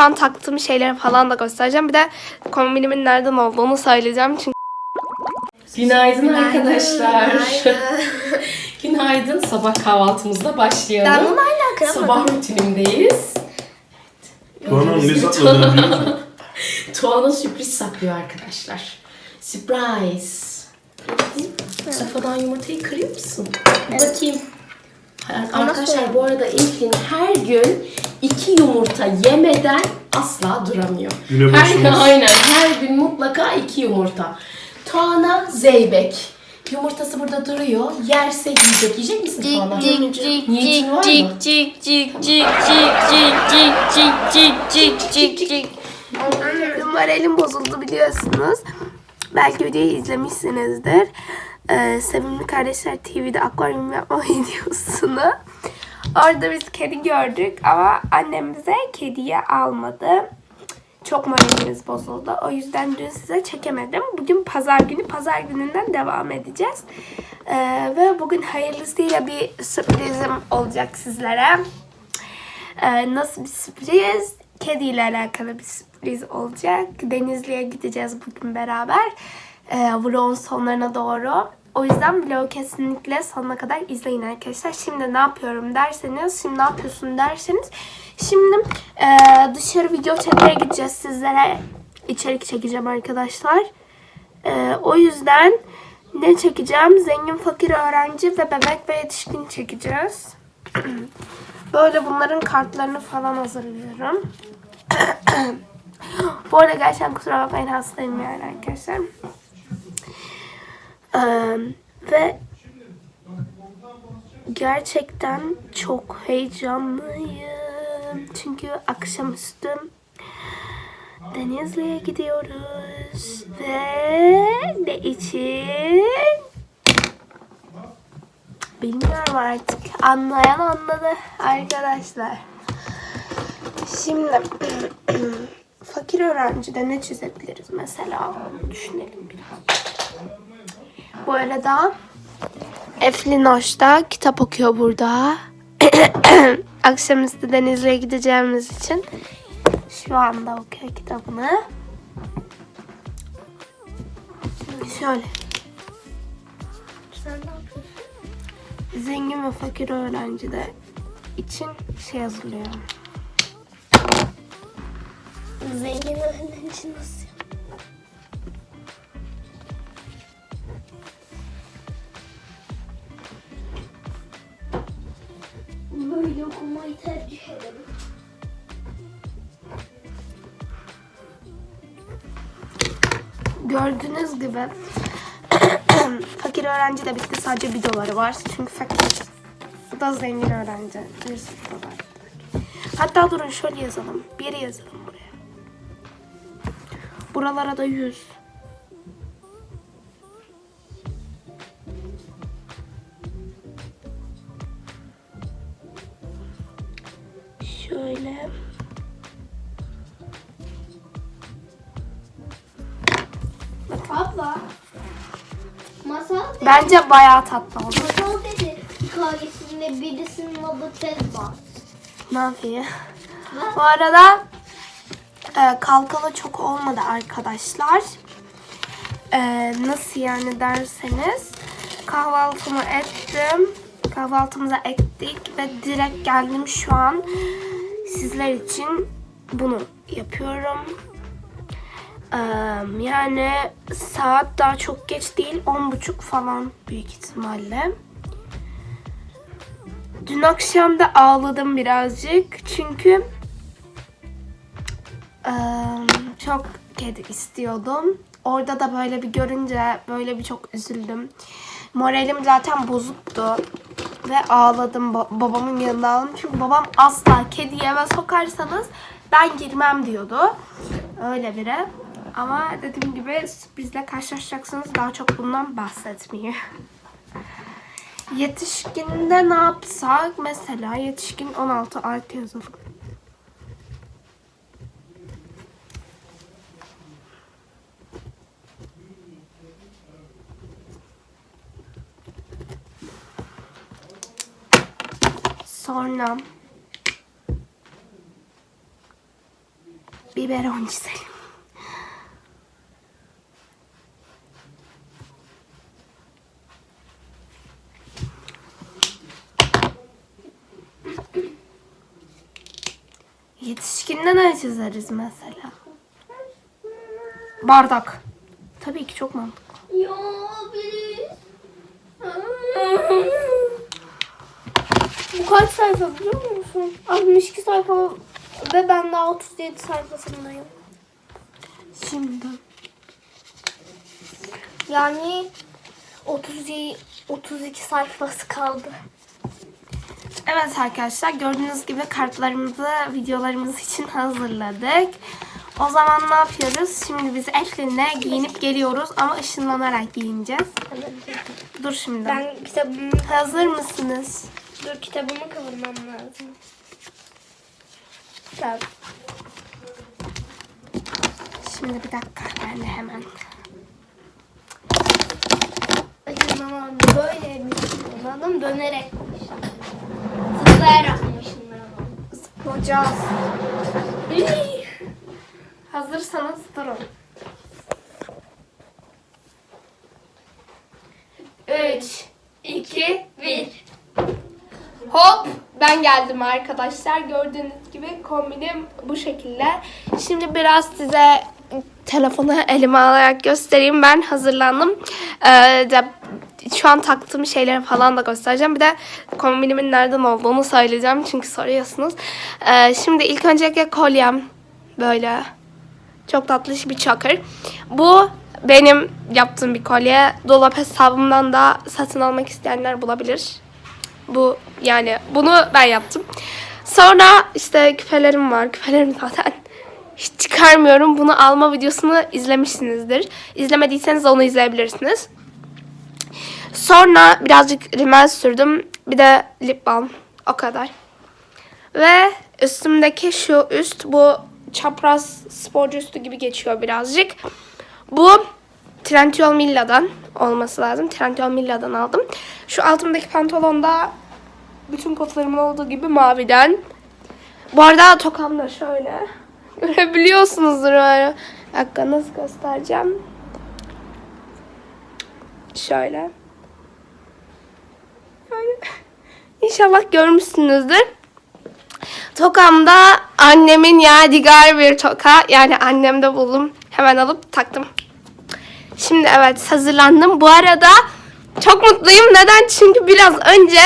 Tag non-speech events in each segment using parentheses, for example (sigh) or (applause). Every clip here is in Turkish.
şu an taktığım şeyleri falan da göstereceğim. Bir de kombinimin nereden olduğunu söyleyeceğim. Çünkü Günaydın, arkadaşlar. Günaydın. (laughs) Sabah kahvaltımızda başlayalım. Ben bunu hala kıramadım. Sabah rutinimdeyiz. Bana ne sakladın biliyor musun? (laughs) Tuana sürpriz saklıyor arkadaşlar. Surprise. Safadan yumurtayı kırıyor musun? Bakayım. Arkadaşlar bu arada Eflin her gün iki yumurta yemeden asla duramıyor. Güne her, başımız. aynen her gün mutlaka iki yumurta. Tuana Zeybek. Yumurtası burada duruyor. Yerse yiyecek. Yiyecek misin Tuana? Niyetin var mı? cik cik cik cik cik cik cik cik cik cik cik Moralim bozuldu biliyorsunuz. Belki videoyu izlemişsinizdir. Ee, Sevimli Kardeşler TV'de akvaryum yapma (laughs) videosunu. Orada biz kedi gördük ama annem bize kediye almadı. Çok moralimiz bozuldu. O yüzden dün size çekemedim. Bugün pazar günü. Pazar gününden devam edeceğiz. Ee, ve bugün hayırlısıyla bir sürprizim olacak sizlere. Ee, nasıl bir sürpriz? Kediyle alakalı bir sürpriz olacak. Denizli'ye gideceğiz bugün beraber. Ee, vlogun sonlarına doğru. O yüzden vlogu kesinlikle sonuna kadar izleyin arkadaşlar. Şimdi ne yapıyorum derseniz, şimdi ne yapıyorsun derseniz. Şimdi e, dışarı video çekmeye gideceğiz sizlere. içerik çekeceğim arkadaşlar. E, o yüzden ne çekeceğim? Zengin, fakir, öğrenci ve bebek ve yetişkin çekeceğiz. (clears throat) Böyle bunların kartlarını falan hazırlıyorum. (clears throat) Bu arada gerçekten kusura bakmayın hastayım yani arkadaşlar. Ve gerçekten çok heyecanlıyım. Çünkü akşamüstü Denizli'ye gidiyoruz. Ve ne için? Bilmiyorum artık. Anlayan anladı arkadaşlar. Şimdi (clears throat) fakir öğrencide ne çizebiliriz mesela? Düşünelim biraz. Bu arada Eflin Hoş'ta kitap okuyor burada. (clears throat) Akşamüstü Denizli'ye gideceğimiz için şu anda okuyor kitabını. Şöyle. Sen ne yapıyorsun? Zengin ve fakir öğrenci de için şey hazırlıyorum. Zengin öğrenci nasıl? Böyle okumayı tercih ederim. Gördüğünüz gibi (clears throat) fakir öğrenci de bitti. Sadece bir doları var. Çünkü fakir bu da zengin öğrenci. Bir sıfır dolar. Hatta durun şöyle yazalım. Bir yazalım buraya. Buralara da 100. Şöyle. Abla. Masal dedi. Bence bayağı tatlı oldu. Masal dedi. Hikayesinde birisinin adı Tezba. Ne yapayım? Bu arada e, kalkalı çok olmadı arkadaşlar. E, nasıl yani derseniz kahvaltımı ettim. Kahvaltımıza ettik ve direkt geldim şu an sizler için bunu yapıyorum. E, yani saat daha çok geç değil. 10.30 falan büyük ihtimalle. Dün akşam da ağladım birazcık. Çünkü eee, çok kedi istiyordum. Orada da böyle bir görünce böyle bir çok üzüldüm. Moralim zaten bozuktu. Ve ağladım. Ba- babamın yanında ağladım. Çünkü babam asla kedi eve sokarsanız ben girmem diyordu. Öyle biri. Ama dediğim gibi sürprizle karşılaşacaksınız. Daha çok bundan bahsetmeyeyim. Yetişkinde ne yapsak? Mesela yetişkin 16 artı yazalım. Sonra biberon çizelim. Yetişkinde ne çizeriz mesela? Bardak. Tabii ki çok mantıklı. Ya biri. Bu kaç sayfa biliyor musun? 62 sayfa ve ben daha 37 sayfasındayım. Şimdi Yani 32, 32 sayfası kaldı. Evet arkadaşlar gördüğünüz gibi kartlarımızı videolarımız için hazırladık. O zaman ne yapıyoruz? Şimdi biz Eflin'le giyinip geliyoruz ama ışınlanarak giyineceğiz. Dur şimdi. Ben kitabımı, Hazır mısınız? Dur kitabımı kıvırmam lazım. Kitap. Şimdi bir dakika ben de hemen. Işınlamam böyle bir ışınlamadım dönerek Zıplayarak mı ışınlamam? Zıplayacağız. Hazırsanız durun. Ben geldim arkadaşlar. Gördüğünüz gibi kombinim bu şekilde. Şimdi biraz size telefonu elime alarak göstereyim. Ben hazırlandım. Ee, de, şu an taktığım şeyleri falan da göstereceğim. Bir de kombinimin nereden olduğunu söyleyeceğim. Çünkü soruyorsunuz. Ee, şimdi ilk öncelikle kolyem. Böyle. Çok tatlış bir çakır. Bu benim yaptığım bir kolye. Dolap hesabımdan da satın almak isteyenler bulabilir. Bu yani bunu ben yaptım. Sonra işte küpelerim var. Küpelerim zaten hiç çıkarmıyorum. Bunu alma videosunu izlemişsinizdir. İzlemediyseniz onu izleyebilirsiniz. Sonra birazcık rimel sürdüm. Bir de lip balm. O kadar. Ve üstümdeki şu üst bu çapraz sporcu üstü gibi geçiyor birazcık. Bu Trendyol Milla'dan olması lazım. Trendyol Milla'dan aldım. Şu altımdaki pantolon da bütün kotlarımın olduğu gibi maviden. Bu arada tokam da şöyle. (laughs) Görebiliyorsunuzdur öyle. Bir dakika nasıl göstereceğim. Şöyle. Şöyle. (laughs) İnşallah görmüşsünüzdür. Tokamda annemin yadigar bir toka. Yani annemde buldum. Hemen alıp taktım. Şimdi evet hazırlandım. Bu arada çok mutluyum. Neden? Çünkü biraz önce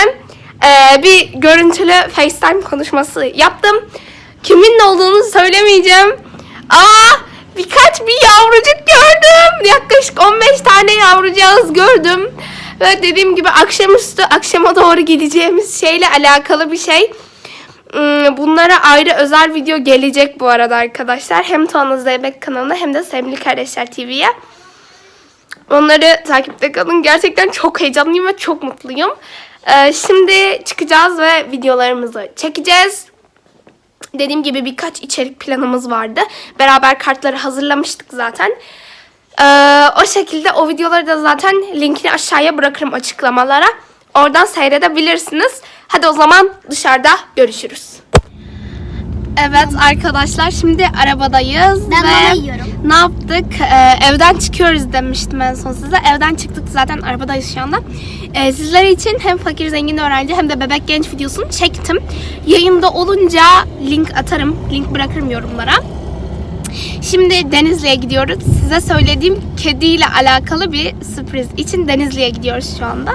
e, bir görüntülü FaceTime konuşması yaptım. Kimin olduğunu söylemeyeceğim. Ama birkaç bir yavrucuk gördüm. Yaklaşık 15 tane yavrucağız gördüm. Ve dediğim gibi akşamüstü akşama doğru gideceğimiz şeyle alakalı bir şey. Hmm, Bunlara ayrı özel video gelecek bu arada arkadaşlar. Hem Tuana Zeybek kanalına hem de Sevimli Kardeşler TV'ye. Onları takipte kalın. Gerçekten çok heyecanlıyım ve çok mutluyum. Ee, şimdi çıkacağız ve videolarımızı çekeceğiz. Dediğim gibi birkaç içerik planımız vardı. Beraber kartları hazırlamıştık zaten. Ee, o şekilde o videoları da zaten linkini aşağıya bırakırım açıklamalara. Oradan seyredebilirsiniz. Hadi o zaman dışarıda görüşürüz. Evet arkadaşlar şimdi arabadayız Ben ve yiyorum. ne yaptık? Ee, evden çıkıyoruz demiştim en son size. Evden çıktık zaten arabadayız şu anda. Ee, sizler için hem fakir zengin öğrenci hem de bebek genç videosunu çektim. Yayında olunca link atarım. Link bırakırım yorumlara. Şimdi Denizli'ye gidiyoruz. Size söylediğim kediyle alakalı bir sürpriz için Denizli'ye gidiyoruz şu anda.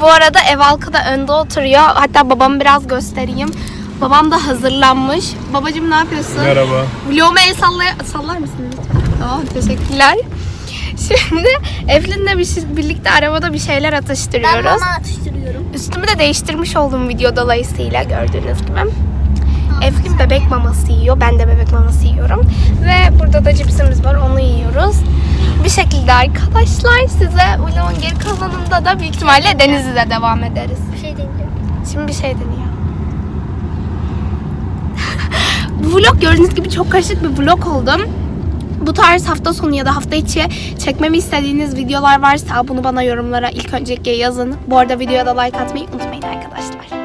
Bu arada ev halkı da önde oturuyor. Hatta babamı biraz göstereyim. Babam da hazırlanmış. Babacığım ne yapıyorsun? Merhaba. Vloguma el sallay sallar mısın lütfen? Oh, teşekkürler. (laughs) Şimdi Eflin'le bir şey- birlikte arabada bir şeyler Ben atıştırıyoruz. mama atıştırıyorum. Üstümü de değiştirmiş olduğum video dolayısıyla gördüğünüz gibi. Eflin bebek maması yiyor. Ben de bebek maması yiyorum. Ve burada da cipsimiz var. Onu yiyoruz. Bir şekilde arkadaşlar size vlogun geri kalanında da büyük ihtimalle Denizli'de devam ederiz. Bir şey diyeceğim. Şimdi bir şey deniyor. Bu vlog gördüğünüz gibi çok karışık bir vlog oldu. Bu tarz hafta sonu ya da hafta içi çekmemi istediğiniz videolar varsa bunu bana yorumlara ilk öncelikle yazın. Bu arada videoya da like atmayı unutmayın arkadaşlar.